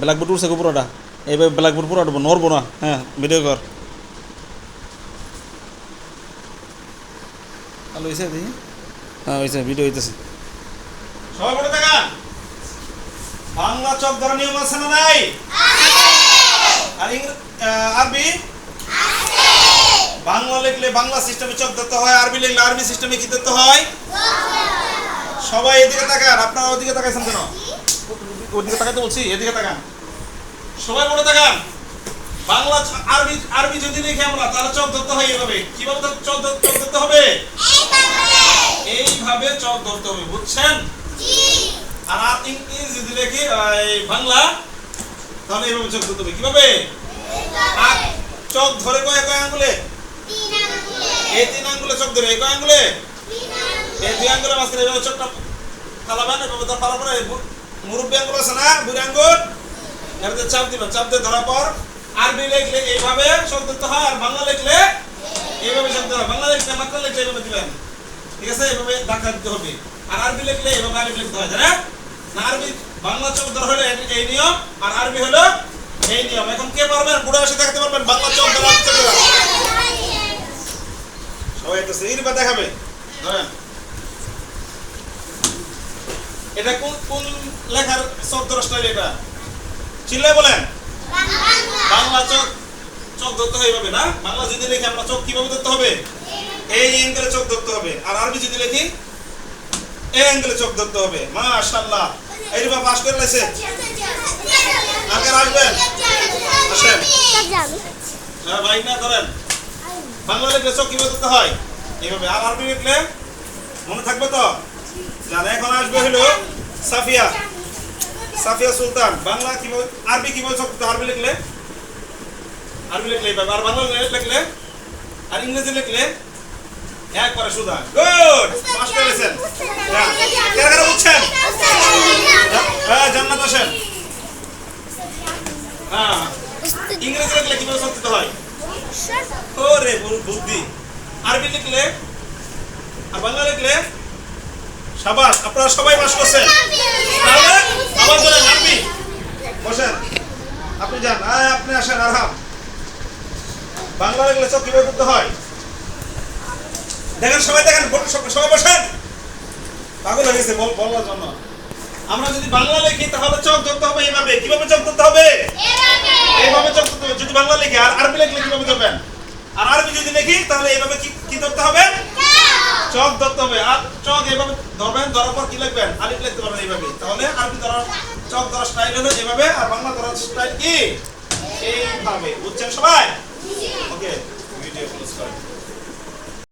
Blackboard উঠছে পুরোটা এইভাবে ব্ল্যাকবোর্ড পুরোটা নড়বো না। হ্যাঁ ভিডিও কর। হ্যালো হয়েছে দেখি। হ্যাঁ হয়েছে ভিডিও হইতেছে। সবাই পড়ে থাকান বাংলা চক ধরা নিয়ম আছে না নাই? আর আরবি? বাংলা লিখলে বাংলা সিস্টেমে চক ধরতে হয় আরবি লিখলে আরবি সিস্টেমে কি ধরতে হয়। সবাই এদিকে তাকান আপনারা ওদিকে তাকাইছেন কেন? ওদিকে তাকাইতে বলছি, এদিকে তাকান। সবাই পড়ে তাকান। বাংলা আরবি আরবি যদি লিখে আমরা, তাহলে চক ধরতে হয় এভাবে কীভাবে চক ধর- ধরতে হবে? এইভাবে চক ধরতে হবে, বুঝছেন? আর ইংরেজি যদি লিখি বাংলা, তাহলে এইভাবে চক ধরতে হবে। কীভাবে? আর চক ধরে কয় কয় আঙ্গুলে? এই তিন আঙ্গুলে চক ধরে কয় আঙ্গুলে? এই দুই আঙ্গুলের মাঝখানে এইভাবে চোখটা ফালাবেন, এভাবে বু- মুরব্বী আঙ্গুল আছে না? বুড়ি আঙ্গুল চাপ দিবেন চাপ দিয়ে ধরার পর আরবি লিখলে এইভাবে শব্দ হয়, আর বাংলা লিখলে এইভাবে শব্দ হয়। বাংলা লিখলে, মাত্রা লিখলে এইভাবে দিবেন। ঠিক আছে? এইভাবে ধাক্কা দিতে হবে। আর আরবি লিখলে এইভাবে আরবি লিখতে হয়, জানেন? না, আরবি, বাংলা ধরা হলো এই- নিয়ম, আর আরবি হলো এই নিয়ম। এখন কে পারবেন বুড়া বসে থাকতে পারবেন, বাংলা চোখ ধরা সবাই তো সেই দেখাবে। ধরেন। এটা কোন কোন লেখার শব্দ স্টাইল এটা? চিল্লায় বলেন। বাংলা চোখ চোখ ধরতে এইভাবে না? বাংলা যদি লিখি, আমরা চোখ কীভাবে ধরতে হবে? এই অ্যাঙ্গেলে চোখ ধরতে হবে। আর আরবি যদি লিখি এই অ্যাঙ্গেলে চোখ ধরতে হবে। মাশাআল্লাহ। এই বা পাস করে লাইছে। আগে আসবেন? আসেন। হ্যাঁ ভাই, না করেন বাংলা লিখলে চোখ কীভাবে ধরতে হয়? এইভাবে। আর আরবি লিখলে মনে থাকবে তো? জানে এখন আসবে হলো সাফিয়া। সাফিয়া সুলতান। বাংলা কীভাবে আরবি কীভাবে চোখ আরবি লিখলে? আরবি লিখলে আর বাংলা লিখলে? আর ইংরেজি লিখলে? একবারে সুদা গুড পাস করেছেন কারা কারা বুঝছেন হ্যাঁ জান্নাত আসেন। হ্যাঁ। ইংরেজি লিখলে কীভাবে দিতে হয়? ওরে বুদ্ধি। আরবি লিখলে? আর বাংলা লিখলে? সাবাস, আপনারা সবাই পাস করছেন। বলেন আরবি বসেন। আপনি যান। আয়, আপনি আসেন, আরাম। বাংলা লিখলে চোখ কীভাবে করতে হয়? দেখেন, সবাই দেখেন সবাই বসেন। পাগল হয়ে গেছে, বল- বলার জন্য। আমরা যদি বাংলা লিখি, তাহলে চোখ ধরতে হবে এইভাবে। কীভাবে চোখ ধরতে হবে? এইভাবে চোখ ধরতে হবে। যদি বাংলা লিখি, আর আরবি লিখলে কীভাবে ধরবেন? আর আরবি যদি লিখি, তাহলে এইভাবে কি ধরতে হবে? চক ধরতে হবে। আর চক এভাবে ধরবেন ধরার পর কি লাগবেন আলিফ লিখতে পারবেন এইভাবে। তাহলে আরবি ধরার চক ধরার স্টাইল হলো এইভাবে আর বাংলা ধরার স্টাইল কি? এইভাবে। বুঝছেন সবাই? ওকে ভিডিও ক্লোজ করেন।